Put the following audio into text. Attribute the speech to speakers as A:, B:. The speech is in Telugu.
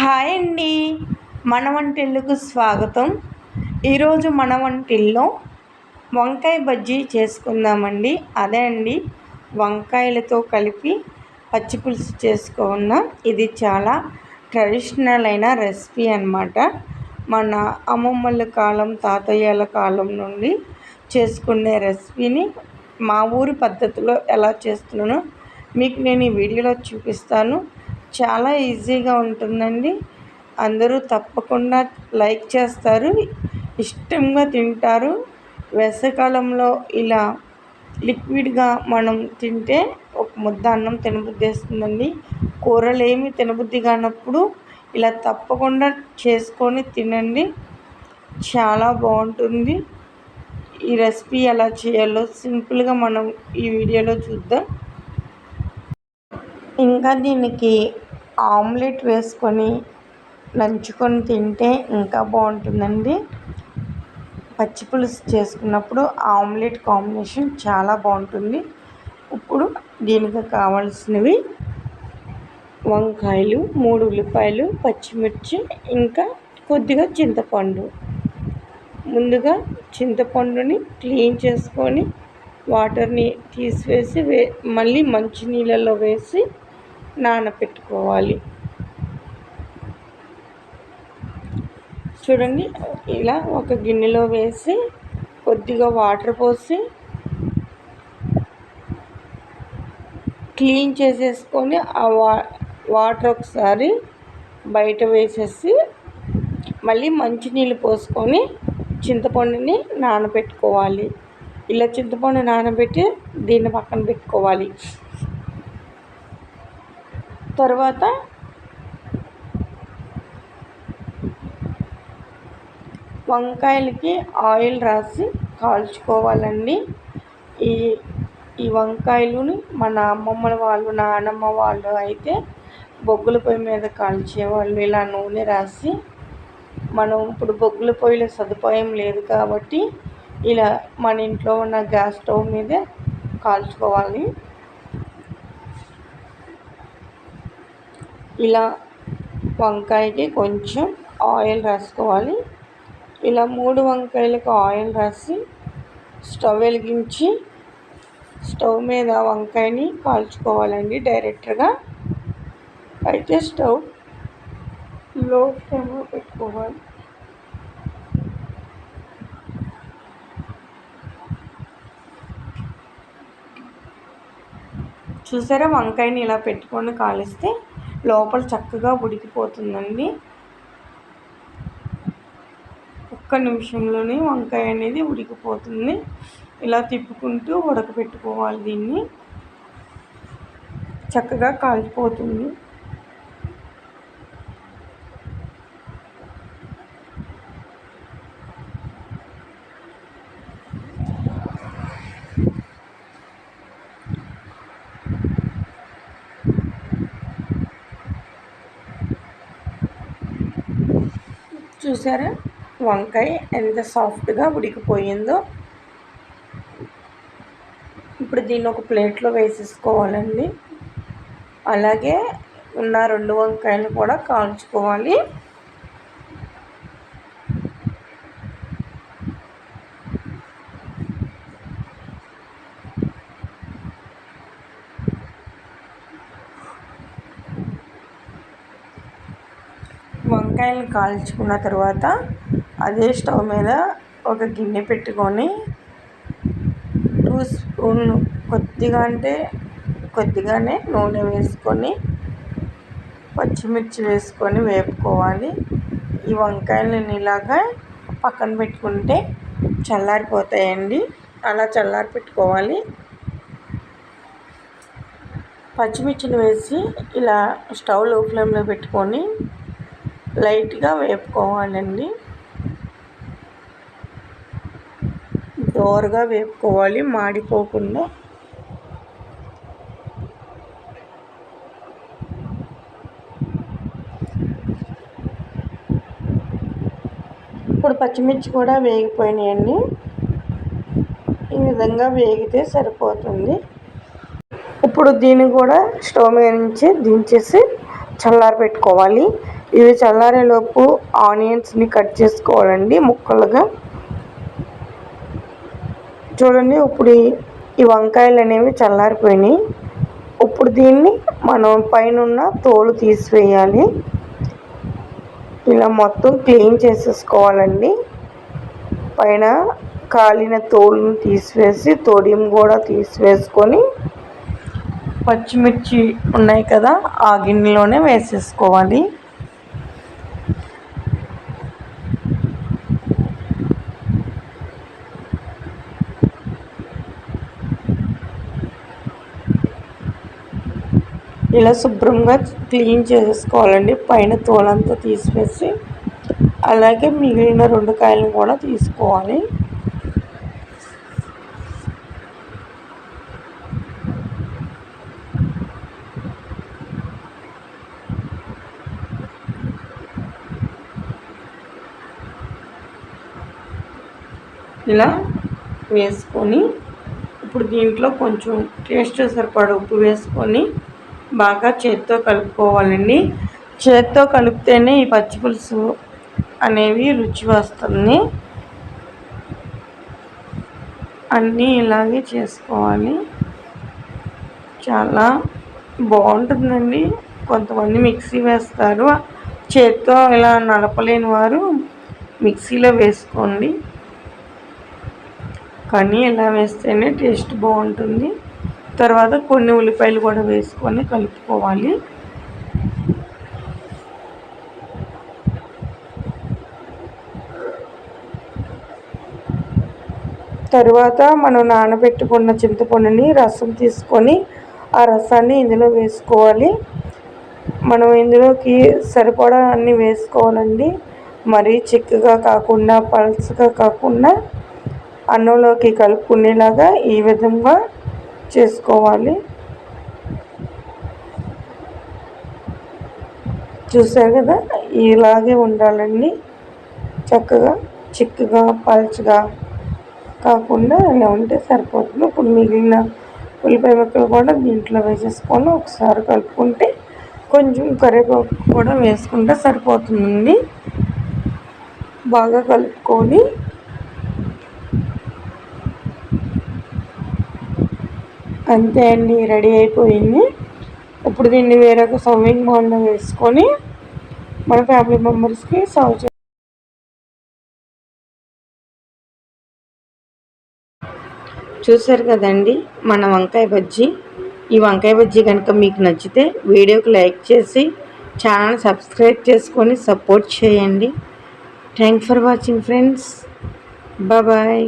A: హాయ్ అండి. మన వంటిల్లుకు స్వాగతం. ఈరోజు మన వంటిల్లో వంకాయ బజ్జీ చేసుకుందామండి. అదే అండి వంకాయలతో కలిపి పచ్చి పులుసు చేసుకున్నాం. ఇది చాలా ట్రెడిషనల్ అయిన రెసిపీ అనమాట మన అమ్మమ్మల కాలం తాతయ్యల కాలం నుండి చేసుకునే రెసిపీని మా ఊరి పద్ధతిలో ఎలా చేస్తున్నానో మీకు నేను ఈ వీడియోలో చూపిస్తాను. చాలా ఈజీగా ఉంటుందండి. అందరూ తప్పకుండా లైక్ చేస్తారు. ఇష్టంగా తింటారు. వేసవికాలంలో ఇలా లిక్విడ్గా మనం తింటే ఒక ముద్ద అన్నం తినబుద్ధి వేస్తుందండి కూరలు ఏమి తినబుద్ధి కానప్పుడు ఇలా తప్పకుండా చేసుకొని తినండి. చాలా బాగుంటుంది. ఈ రెసిపీ ఎలా చేయాలో సింపుల్గా మనం ఈ వీడియోలో చూద్దాం. ఇంకా దీనికి ఆమ్లెట్ వేసుకొని నంచుకొని తింటే ఇంకా బాగుంటుందండి. పచ్చి పులుసు చేసుకున్నప్పుడు ఆమ్లెట్ కాంబినేషన్ చాలా బాగుంటుంది. ఇప్పుడు దీనికి కావాల్సినవి వంకాయలు మూడు ఉల్లిపాయలు పచ్చిమిర్చి ఇంకా కొద్దిగా చింతపండు. ముందుగా చింతపండుని క్లీన్ చేసుకొని వాటర్ని తీసివేసి వే మళ్ళీ మంచినీళ్ళలో వేసి నానబెట్టుకోవాలి చూడండి ఇలా ఒక గిన్నెలో వేసి కొద్దిగా వాటర్ పోసి క్లీన్ చేసేసుకొని ఆ వా వాటర్ ఒకసారి బయట వేసేసి మళ్ళీ మంచినీళ్ళు పోసుకొని చింతపండుని నానబెట్టుకోవాలి ఇలా చింతపండు నానబెట్టి దీన్ని పక్కన పెట్టుకోవాలి. తర్వాత వంకాయలకి ఆయిల్ రాసి కాల్చుకోవాలండి. ఈ ఈ వంకాయలుని మన అమ్మమ్మ వాళ్ళు నానమ్మ వాళ్ళు అయితే బొగ్గుల పొయ్యి మీద కాల్చేవాళ్ళు. ఇలా నూనె రాసి మనం ఇప్పుడు బొగ్గుల పొయ్యిలో సదుపాయం లేదు కాబట్టి ఇలా మన ఇంట్లో ఉన్న గ్యాస్ స్టవ్ మీదే కాల్చుకోవాలి. ఇలా వంకాయకి కొంచెం ఆయిల్ రాసుకోవాలి. ఇలా మూడు వంకాయలకు ఆయిల్ రాసి స్టవ్ వెలిగించి స్టవ్ మీద వంకాయని కాల్చుకోవాలండి డైరెక్ట్గా. అయితే స్టవ్లో ఫ్లేమ్లో పెట్టుకోవాలి. చూసారా? వంకాయని ఇలా పెట్టుకొని కాలిస్తే లోపల చక్కగా ఉడికిపోతుందండి. ఒక్క నిమిషంలోనే వంకాయ అనేది ఉడికిపోతుంది. ఇలా తిప్పుకుంటూ ఉడకపెట్టుకోవాలి దీన్ని. చక్కగా కాలిపోతుంది. చూసారా? వంకాయ ఎంత సాఫ్ట్గా ఉడికిపోయిందో. ఇప్పుడు దీన్ని ఒక ప్లేట్లో వేసేసుకోవాలండి. అలాగే ఉన్న రెండు వంకాయలు కూడా కాల్చుకోవాలి. వంకాయలు కాల్చుకున్న తర్వాత అదే స్టవ్ మీద ఒక గిన్నె పెట్టుకొని టూ స్పూన్లు కొద్దిగా అంటే కొద్దిగానే నూనె వేసుకొని పచ్చిమిర్చి వేసుకొని వేపుకోవాలి. ఈ వంకాయలను ఇలాగా పక్కన పెట్టుకుంటే చల్లారిపోతాయండి. అలా చల్లారి పెట్టుకోవాలి పచ్చిమిర్చిని వేసి ఇలా స్టవ్లో ఫ్లేమ్లో పెట్టుకొని లైట్గా వేపుకోవాలండి. దోరగా వేపుకోవాలి మాడిపోకుండా. ఇప్పుడు పచ్చిమిర్చి కూడా వేగిపోయినాయండి. ఈ విధంగా వేగితే సరిపోతుంది. ఇప్పుడు దీన్ని కూడా స్టవ్ మీద నుంచి దించేసి చల్లారి పెట్టుకోవాలి ఇవి చల్లారేలోపు ఆనియన్స్ని కట్ చేసుకోవాలండి ముక్కలుగా. చూడండి ఇప్పుడు ఈ వంకాయలు అనేవి చల్లారిపోయినాయి. ఇప్పుడు దీన్ని మనం పైన తోలు తీసివేయాలి. ఇలా మొత్తం క్లీన్ చేసేసుకోవాలండి. పైన కాలిన తోలును తీసివేసి తొడియం కూడా తీసివేసుకొని పచ్చిమిర్చి ఉన్నాయి కదా ఆ గిన్నెలోనే వేసేసుకోవాలి. ఇలా శుభ్రంగా క్లీన్ చేసుకోవాలండి. పైన తోలంతా తీసివేసి అలాగే మిగిలిన రెండు కాయలను కూడా తీసుకోవాలి. ఇలా వేసుకొని ఇప్పుడు దీంట్లో కొంచెం టేస్ట్ సరిపడ ఉప్పు వేసుకొని బాగా చేత్తో కలుపుకోవాలండి. చేత్తో కలిపితేనే ఈ పచ్చి పులుసు అనేవి రుచి వస్తుంది. అన్నీ ఇలాగే చేసుకోవాలి. చాలా బాగుంటుందండి. కొంతమంది మిక్సీ వేస్తారు. చేత్తో ఇలా నడపలేని వారు మిక్సీలో వేసుకోండి. కానీ ఇలా వేస్తేనే టేస్ట్ బాగుంటుంది. తర్వాత కొన్ని ఉల్లిపాయలు కూడా వేసుకొని కలుపుకోవాలి. తరువాత మనం నానబెట్టుకున్న చింతపండుని రసం తీసుకొని ఆ రసాన్ని ఇందులో వేసుకోవాలి. మనం ఇందులోకి సరిపడా అన్నీ వేసుకోవాలండి. మరీ చిక్కగా కాకుండా పల్చగా కాకుండా అన్నంలోకి కలుపుకునేలాగా ఈ విధంగా చేసుకోవాలి. చూసారు కదా? ఇలాగే ఉండాలండి. చక్కగా చిక్కగా పల్చగా కాకుండా ఇలా ఉంటే సరిపోతుంది. ఇప్పుడు మిగిలిన ఉల్లిపాయ ముక్కలు కూడా దీంట్లో వేసేసుకొని ఒకసారి కలుపుకుంటే కొంచెం కరివేపాకు కూడా వేసుకుంటే సరిపోతుందండి. బాగా కలుపుకొని అంతే అండి రెడీ అయిపోయింది. ఇప్పుడు దీన్ని వేరొక సర్వింగ్ బౌల్లో వేసుకొని మన ఫ్యామిలీ మెంబర్స్కి సర్వ్ చే చూసారు కదండి మన వంకాయ బజ్జీ. ఈ వంకాయ బజ్జీ కనుక మీకు నచ్చితే వీడియోకి లైక్ చేసి ఛానల్ సబ్స్క్రైబ్ చేసుకొని సపోర్ట్ చేయండి. Thank for watching friends. Bye.